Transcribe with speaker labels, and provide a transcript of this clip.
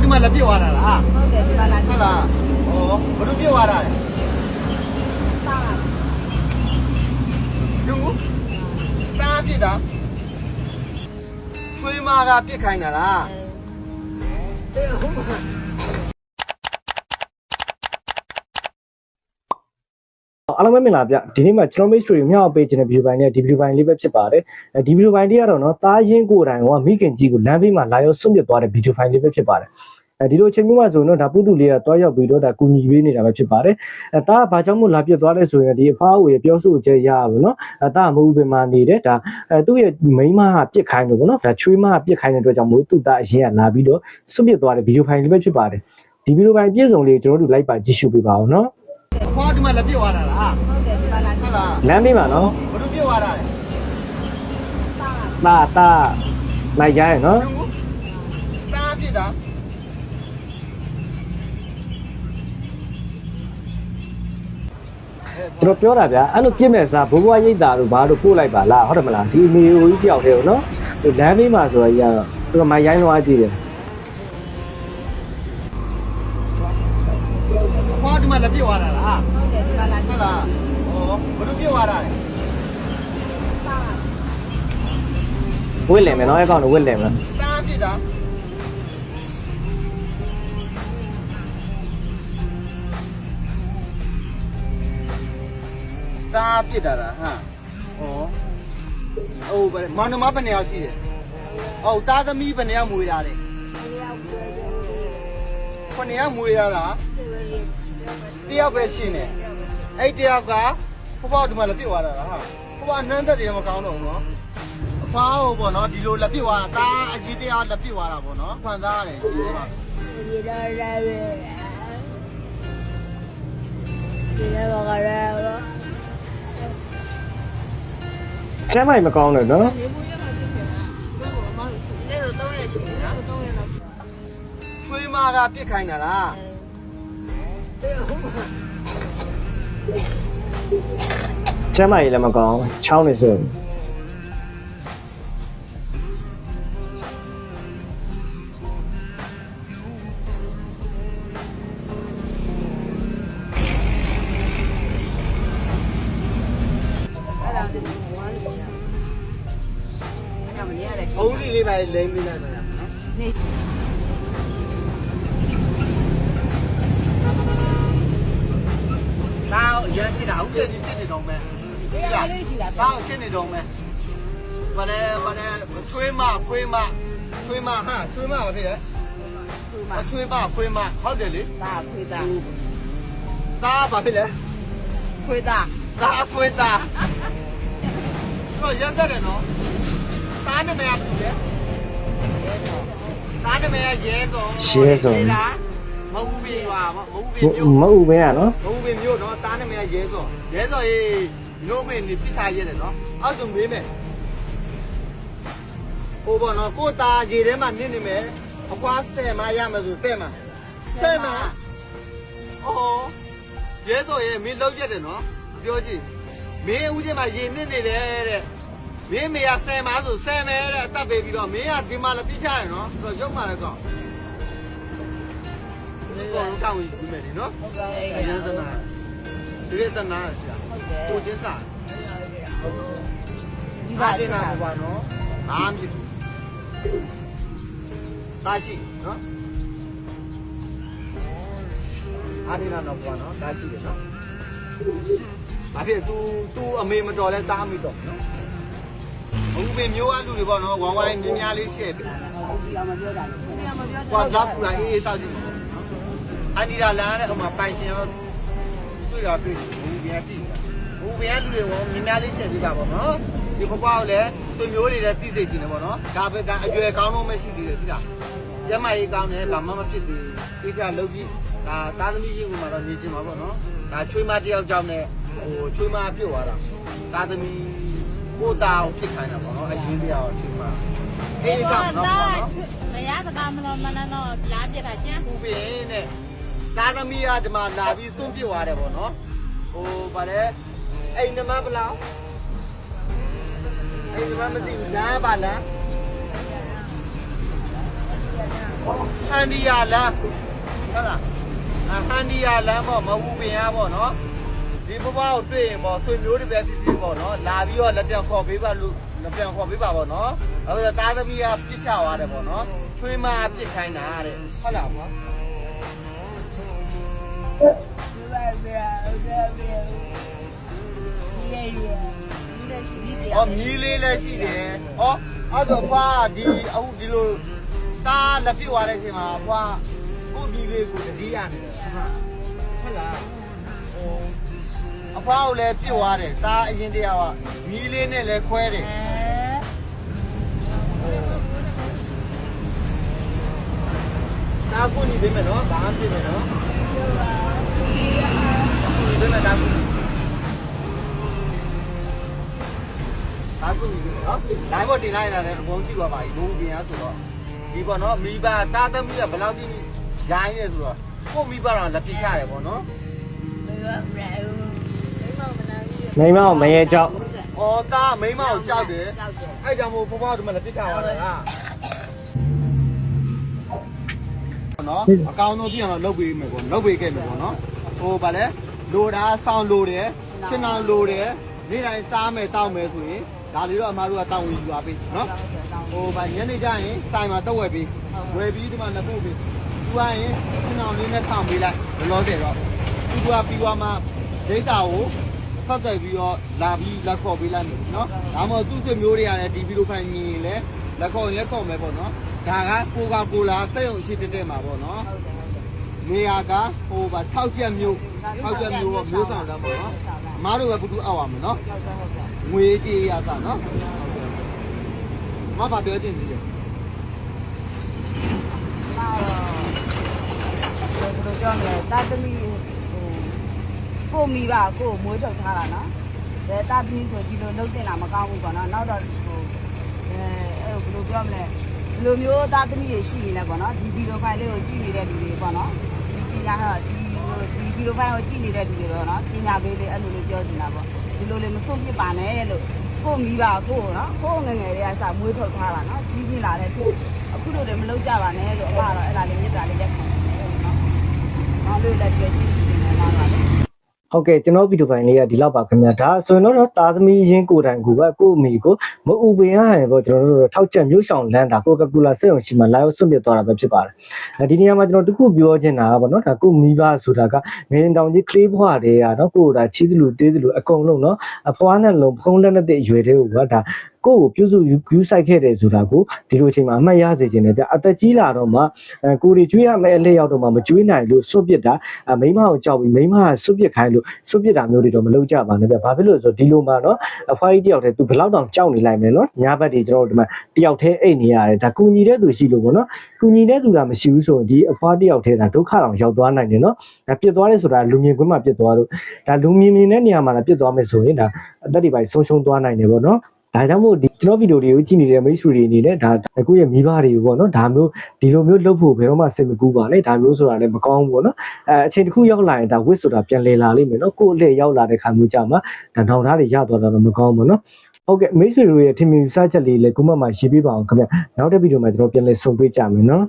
Speaker 1: ဒီမှာလက်ပြစ်သွားတာလား
Speaker 2: ဟုတ်တယ်ဒီမှာလာ
Speaker 1: ဟုတ်လားဩဘယ်လိုပြစ်သွားတာလဲ
Speaker 2: စား
Speaker 1: လူတားပြစ်တာချွေးမကပြစ်ခိုင်းတာလား
Speaker 3: အားလုံးပဲမင်္ဂလာဗျဒီနေ့မှာကျွန်တော် mystery ကိုမျှောက်ပေးခြင်းတဲ့ video ပိုင်းနဲ့ဒီ video ပိုင်းလေးပဲဖြစ်ပါတယ်အဲဒီ video ပိုင်းလေးကတော့နော်တားရင်ကိုယ်တိုင်ကမိခင်ကြီးကိုလမ်းဘေးမှာလာရောက်ဆွန့်ပစ်သွားတဲ့ video ပိုင်းလေးပဲဖြစ်ပါတယ်အဲဒီလိုအချိန်မျိုးမှာဆိုရင်တော့ဒါပုတုလေးကတွားရောက်ပြီးတော့ဒါကူညီပေးနေတာပဲဖြစ်ပါတယ်အဲတားကဘာကြောင့်မို့လာပြစ်သွားလဲဆိုရင်ဒီအဖွားကိုရပြောဆိုချက်ရပါဘူးနော်အဲတားကမဟုတ်ဘယ်မှာနေတယ်ဒါအဲသူ့ရဲ့မိန်းမကပြစ်ခိုင်းလို့ပေါ့နော်ဒါချွေးမကပြစ်ခိုင်းတဲ့အတွက်ကြောင့်မို့သူ့သားအရင်ကလာပြီးတော့ဆွန့်ပစ်သွားတဲ့ video ပိုင်းလေးပဲဖြစ်ပါတယ်ဒီ video ပိုင်းပြည့်စုံလေးကျွန်တော်တို့လိုက်ပါကြည့်ရှုပေးပါအောင်နော်
Speaker 1: အဖွားဒီမှာလက်ပြစ်သွားတာလား
Speaker 2: ဟုတ်တယ်ဒီမှာလာ
Speaker 1: ဟုတ်လား
Speaker 3: လမ်းဘေးမှာနော်
Speaker 1: ဘယ်လိုပြစ်သွားတာလဲ
Speaker 2: စား
Speaker 3: တာတာလိုက်ကြရနော်
Speaker 1: လူတားပြစ်တာ
Speaker 3: သူတို့ပြောတာဗျာအဲ့လိုပြစ်မဲ့စားဘိုးဘွားရိတ်တာတို့ဘာလို့ပို့လိုက်ပါလားဟုတ်တယ်မလားဒီအမေဟိုကြီးတယောက်တည်းကိုနော်ဒီလမ်းဘေးမှာဆိုတော့ကြီးကတော့သူကမိုင်းရိုင်းသွားကြည့်တယ်
Speaker 1: တာလဲစား
Speaker 3: ဝစ်လင်မယ်နော်အဲ့ကောင်တော့ဝစ်လင်မယ်
Speaker 1: တားပြစ်တာတားပြစ်တာလားဟမ်ဩဟိုဘယ်မောင်နှမဘယ်နှစ်ယောက်ရှိတယ်ဟုတ်တားသမီးဘယ်နှစ်ယောက်မွေးတာလဲ
Speaker 2: ရောက်ပြီ
Speaker 1: ခုနှစ်ယောက်မွေးတာလားတယောက်ပဲရှင်းတယ်အဲ့တယောက်က ဘဘဒီမှာလက်ပြစ်သွားတာလားဟာဘဘနန်းသက်တယ်မကောင်းတော့ဘူးနော်အဖွားဟိုပေါ့နော်ဒီလိုလက်ပြစ်သွားတာတားအကြီးတရားလက်ပြစ်သွားတာပေါ့နော်ခံစားရတယ်ဒီမှာ
Speaker 2: ဒီတော့လာပြီဒီတော့ကလည်း
Speaker 3: ကျမ်းမိုင်မကောင်းတယ်နော်
Speaker 1: ချွေးမကပြစ်ခိုင်းတာလား
Speaker 3: ကျမ်းမိုင်လည်းမကောင်းချောင်းနေဆိုရင်
Speaker 2: အဲ့ဒါဒီဝမ်းလို့အဲ့ဒါမနေရတယ်
Speaker 1: အုံးလေးလေးပဲလိမ့်မိလိုက်မယ်နော် တယ်ဒီချစ်နေတော့မယ်
Speaker 2: ဒီရလေးရှိတာ
Speaker 1: ဒါကိုချစ်နေတော့မယ်ဘာလဲဘာလဲချွေးမဖွေးမချွေးမဟာချွေးမဘာဖြစ်လဲ
Speaker 2: သူ့မှာ
Speaker 1: အချွေးမဖွေးမဟုတ်တယ်လေ
Speaker 2: ဒါခွေးသား
Speaker 1: ဒါဘာဖြစ်လဲ
Speaker 2: ခွေးသား
Speaker 1: ဒါအဖွေးသားတော့ရန်သက်တယ်နော်ဒါနမရဘူးလေဒါနမရရဲတော့မဟုတ်ဘူးပြွာမဟုတ်ဘူးပြမြို့
Speaker 3: မဟုတ်ဘူးပဲကနော်
Speaker 1: ဘုံပင်မြို့ နော်တားနမရရဲစောရဲစောရေးနို့မင်းနေပြစ်ထားရတယ်နော်အောက်ဆုံးမေးမယ်ဟိုဘောနော်ကိုตาရေထဲမှာနစ်နေမယ်အဖွားဆယ်မရမယ်ဆိုဆယ်မဆယ်မအော်ရဲစောရေးမင်းလောက်ရက်တယ်နော်ပြောကြည့်မင်းဦးထဲမှာရေနစ်နေတယ်တဲ့မင်းမေကဆယ်မဆိုဆယ်မယ်တဲ့အသက်ပေးပြီးတော့မင်းကဒီမှာလည်းပြစ်ချတယ်နော်ဆိုတော့ရုပ်မှလည်းကောက်ဒီကောင်ကောက်ဝင်ပြီးမယ်နော်
Speaker 2: ဟုတ်ကဲ့
Speaker 1: အရင်သနာဒီက သနာဆရာ
Speaker 2: ဟုတ်တယ်
Speaker 1: ကိုချင်းစာ
Speaker 2: ဒီ
Speaker 1: ဘာ
Speaker 2: ပါ
Speaker 1: တင်
Speaker 2: တင်
Speaker 1: တာ
Speaker 2: တာ
Speaker 1: ဘာနော်ဘာမှမဖြစ်ဘူးတာရှိနော်အားတင်တာတော့ဘာနော်တာရှိတယ်နော်ဘာဖြစ် तू तू အမေမတော်လဲသားမိတော့နော်ဘူးပင်မျိုးအလူတွေပေါ့နော်ဝိုင်းဝိုင်းမြင်းများလေးရှဲ့တယ်
Speaker 2: ဒီအောင်မပြောတာဘူးဒီအောင်မပြော
Speaker 1: ကွာလောက်ကူလာအေးအေးတောက်ကြည့်နော်အန်ဒီလာလမ်းတဲ့ဟိုမှာပိုင်ရှင်တော့ တွေ့တာတွေ့ဘူးပြန်ကြည့်ဘူးပြန်လူတွေရောမြင်းများလေးရှဲ့ကြည့်ပါပေါ့နော်ဒီဘကွာကိုလည်းသူမျိုးတွေလည်းသိသိကြည့်နေပေါ့နော်ဒါပဲကအရွယ်ကောင်းတော့မရှိသေးတယ်သိလားကျမကြီးကောင်းတယ်ဘာမှမဖြစ်သေးဘူးသိချာလုပ်ကြည့်ဒါသားသမီးချင်းကမှတော့နေချင်ပါပေါ့နော်ဒါချွေးမတယောက်ကြောင့်နဲ့ဟိုချွေးမပြုတ်သွားတာသားသမီးကိုတာကိုဖြစ်ခိုင်းတာပေါ့နော်အရင်တည်းအောင်ချွေးမအေးကောင်းတော့ပေါ့နော်
Speaker 2: မရစကားမလို့မနတော့လားပြတာကျန်း
Speaker 1: ပူပင်တဲ့ သားသမီးကဒီမှာလာပြီးစွန့်ပြစ်သွားတယ်ပေါ့နော်ဟိုဗါလဲအိမ်နမဘလောက်အိမ်နမမသိဘူးလမ်းပါလားဟန်ဒီယာလမ်းဟုတ်လားအဟန်ဒီယာလမ်းပေါ့မဟုတ်ပင်ရပေါ့နော်ဒီဘဘကိုတွေ့ရင်ပေါ့ဆွေမျိုးတွေပဲဖြစ်ဖြစ်ပေါ့နော်လာပြီးတော့လက်ပြန်ခေါ်ပေးပါလို့လက်ပြန်ခေါ်ပေးပါပေါ့နော်အခုတားသမီးကပြစ်ချသွားတယ်ပေါ့နော်ချွေးမပြစ်ခိုင်းတာတဲ့ဟုတ်လားကွာ
Speaker 2: ဒီ
Speaker 1: အော်မြီးလေးလည်းရှိတယ်။အော်အဲ့တော့ဖွာဒီအခုဒီလိုတားလက်ပြစ်သွားတဲ့အချိန်မှာဖွာကိုမြီးလေးကိုတတိယနေတယ်ဟုတ်လားဟိုအဖွားကိုလည်းပြစ်သွားတယ်တားအရင်တယောက်ကမြီးလေးနဲ့လည်းခွဲတယ်တားကိုညီပေးမယ်နော်ဘာမှပြစ်မယ်နော်ညီပေးမယ်တားကိုဒါကုညီနော်။ လိုင်းပေါ်တင်လိုက်တာလည်းအကုန်ကြည့်သွားပါပြီ။ဘုံပြင်ရဆိုတော့ဒီပေါ့နော်မိဘတာသမီးကဘယ်လောက်ထိရိုင်းနေဆိုတော့ကိုမိဘတော့လက်ပြချရတယ်ပေါ့နော်
Speaker 3: မိမအောင်မရဲကြောက်။
Speaker 1: အော်တာမိမကိုကြောက်တယ်။အဲ့ကြောင့်မို့ဘဘတို့မလက်ပြချရတာလား။နော်အကောင်ဆုံးပြအောင်တော့လုပ်ပေးမယ်ပေါ့လုပ်ပေးခဲ့မယ်ပေါ့နော်။ ဟိုဗာလဲလိုတာဆောင်းလိုတယ်ရှင်းအောင်လိုတယ်နေ့တိုင်းစားမယ်တောက်မယ်ဆိုရင်ဒါလေးတော့အမားတို့ကတောင်းဝင်ယူပါပေးနော်။ဟိုဗာညနေကျရင်စိုင်မှာတော့ဝယ်ပြီးဝယ်ပြီးဒီမှာနှစ်ပုတ်ပြီးသူကရင်ခုနအောင်လေးနဲ့ထောင်ပေးလိုက်ဘလောတယ်တော့သူကပြီးသွားမှဒိတ်တာကိုဖတ်တယ်ပြီးတော့လာပြီးလက်ခေါ်ပေးလိုက်မယ်နော်ဒါမှမဟုတ်သူ့ဆွေမျိုးတွေကလည်းဒီဗီဒီယိုဖိုင်မြင်ရင်လည်းလက်ခေါ်ရင်လက်ခေါ်မယ်ပေါ့နော်ဒါကကိုကာကိုလာစက်ရုံရှိတက်တက်မှာပေါ့နော် နေရာကဟိုဗာထောက်ချက်မျိုးထောက်ချက်မျိုးပေါ့မျိုးဆောင်တော့ပေါ့နော်အမားတို့ပဲဘုသူအောက်အောင်မယ်နော်ငွေကြေးရစနော်မဘာပြောချင်သေးတယ်
Speaker 2: ဘယ်လိုပြောမလဲတာသမီးဟိုကိုမိဘကိုမွေးထုတ်ထားတာနော်ဒါတာသမီးဆိုဒီလိုလုံးတင်တာမကောင်းဘူးပေါ့နော်နောက်တော့ဟိုအဲအဲ့ဘယ်လိုပြောမလဲဒီလိုမျိုးတာသမီးတွေရှိနေလဲပေါ့နော်ဒီဗီဒီယိုဖိုင်လေးကိုကြည့်နေတဲ့လူတွေပေါ့နော် ဒီပညာဟာဒီဒီဗီဒီယိုဖိုင်ကိုကြည့်နေတဲ့လူတွေတော့နော်ပညာပေးလေးအဲ့လိုလေးပြောနေတာပေါ့ဒီလိုလေးမစွန့်ပစ်ပါနဲ့လို့ကိုမိဘကိုနော်ကိုငငယ်တွေကစမွေးထုတ်ထားတာနော်ကြီးကြီးလာတဲ့သူအခုလိုတွေမလုပ်ကြပါနဲ့လို့အမကတော့အဲ့ဒါလေးမြစ်တာလေးလက်ခံတယ်နော်မောင်လေးလည်းကြည့်ကြည့်နေမှာပါလေ
Speaker 3: ဟုတ်ကဲ့ကျွန်တော်ဗီဒီယိုပိုင်းလေးကဒီလောက်ပါခင်ဗျာဒါဆိုရင်တော့သားသမီးချင်းကိုယ်တိုင်ကိုကကို့အမိကိုမအူပင်ရရင်ပေါ့ကျွန်တော်တို့ထောက်ချက်မျိုးဆောင်လန်းတာကိုကကူလာစက်ုံရှိမှလာရောက်ဆွန့်ပစ်သွားတာပဲဖြစ်ပါတယ်အဲဒီနေရာမှာကျွန်တော်တခုပြောချင်တာကပေါ့နော်ဒါကိုမိဘဆိုတာကငရင်တောင်ကြီးကလေးဘွားတွေကနော်ကိုဒါချီးသလူတေးသလူအကုန်လုံးနော်အဖွားနဲ့လုံးဖုံးလက်နဲ့တဲ့အရွယ်တွေကိုကဒါ ကိုယ့်ကိုပြုစုယူယူဆိုင်ခဲ့တယ်ဆိုတာကိုဒီလိုအချိန်မှာအမှတ်ရစေခြင်းနဲ့ဗျအသက်ကြီးလာတော့မှအဲကိုရီကျွေးရမယ့်အလက်ရောက်တော့မှမကျွေးနိုင်လို့စွန့်ပစ်တာအမိမကိုကြောက်ပြီးမိမကစွန့်ပစ်ခိုင်းလို့စွန့်ပစ်တာမျိုးတွေတော့မလုပ်ကြပါနဲ့ဗျဘာဖြစ်လို့လဲဆိုတော့ဒီလိုမှနော်အဖွားကြီးတယောက်တည်းသူဘယ်လောက်တောင်ကြောက်နေလိုက်မယ်နော်ညာဘက်တွေကျွန်တော်တို့ဒီမှာတယောက်တည်းအိတ်နေရတယ်ဒါကူညီတဲ့သူရှိလို့ပေါ့နော်ကူညီတဲ့သူကမရှိဘူးဆိုရင်ဒီအဖွားတယောက်တည်းဒါဒုက္ခတောင်ရောက်သွားနိုင်တယ်နော်ဒါပြစ်သွားတယ်ဆိုတာလူမြင်ကွင်းမှာပြစ်သွားလို့ဒါလူမြင်မြင်တဲ့နေရာမှာလည်းပြစ်သွားမယ်ဆိုရင်ဒါအသက်တွေပိုင်းဆုံးရှုံးသွားနိုင်တယ်ပေါ့နော် ဒါကြောင့်မို့ဒီကျွန်တော်ဗီဒီယိုတွေကိုကြည့်နေတဲ့မိတ်ဆွေတွေအနေနဲ့ဒါကိုယ့်ရဲ့မိဘတွေကိုပေါ့နော်ဒါမျိုးဒီလိုမျိုးလုပ်ဖို့ဘယ်တော့မှစိတ်မကူပါနဲ့ဒါမျိုးဆိုတာလည်းမကောင်းဘူးပေါ့နော်အဲအချိန်တစ်ခုရောက်လာရင်ဒါဝစ်ဆိုတာပြန်လဲလာလိမ့်မယ်နော်ကိုယ့်အလှည့်ရောက်လာတဲ့ခါမျိုးကြမှာဒါနောင်သားတွေရသွားတာတော့မကောင်းဘူးပေါ့နော်ဟုတ်ကဲ့မိတ်ဆွေတို့ရဲ့ထင်မြင်စချက်လေးလည်းကိုမမရေးပေးပါအောင်ခင်ဗျနောက်တဲ့ဗီဒီယိုမှာကျွန်တော်ပြန်လဲဆုံတွေ့ကြမယ်နော်